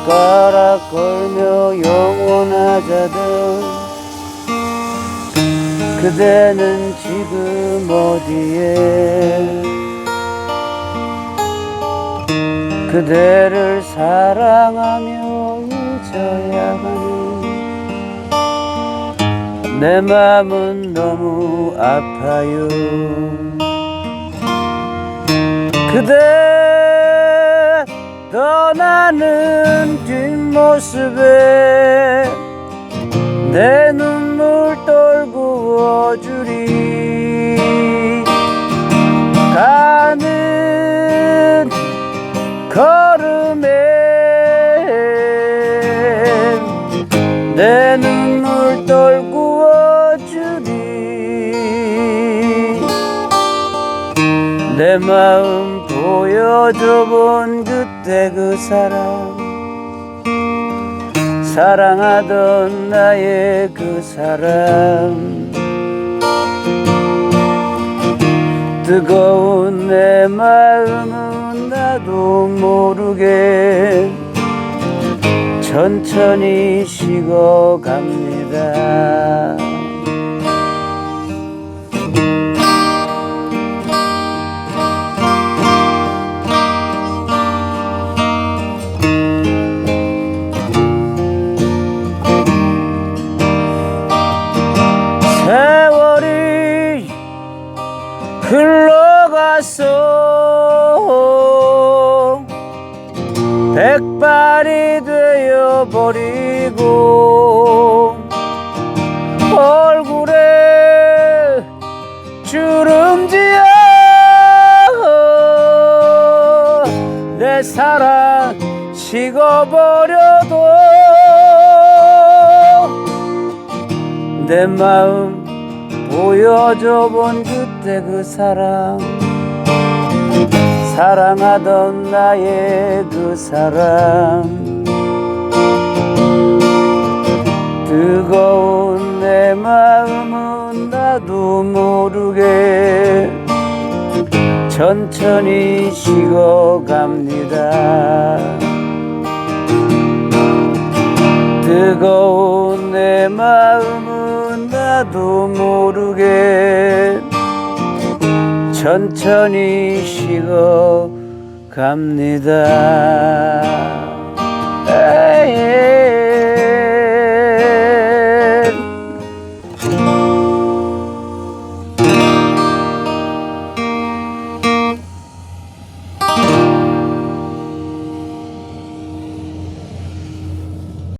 손가락 걸며 영원하자던 그대는 지금 어디에? 그대를 사랑하며 잊어야만 내 맘은 너무 아파요. 그대 떠나는 뒷모습에 내 눈물 떨구어 주리. 가는 걸음에 내 눈물 떨구어 주리. 내 마음 보여줘 본그 때 그 사람 사랑하던 나의 그 사람. 뜨거운 내 마음은 나도 모르게 천천히 식어갑니다 백발이 되어버리고 얼굴에 주름지어 내 사랑 식어버려도 내 마음 보여줘 본 그때 그 사랑 사랑하던 나의 그 사람. 뜨거운 내 마음은 나도 모르게 천천히 식어갑니다. 뜨거운 내 마음은 나도 천천히 식어 갑니다.